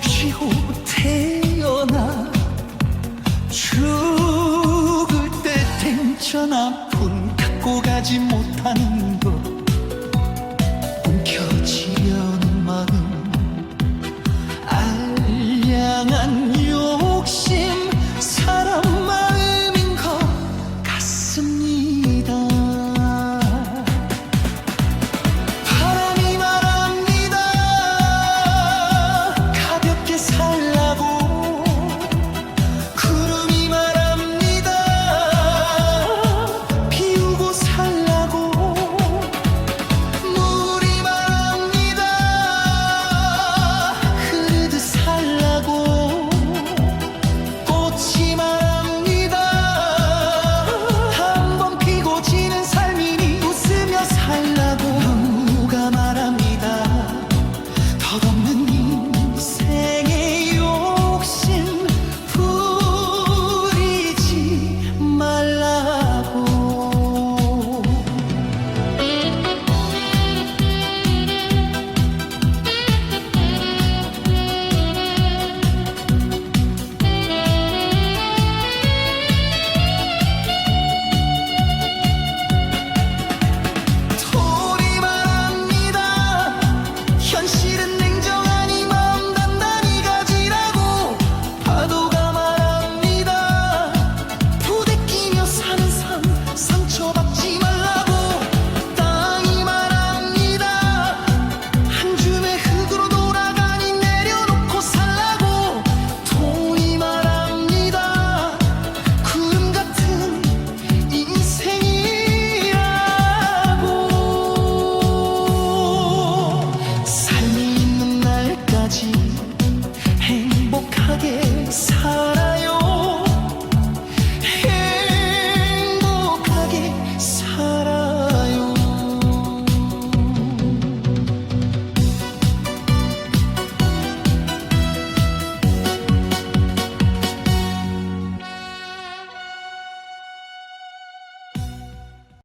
키고 태어나 죽을 때 텐션 아픔 갖고 가지 못하는 것 움켜지려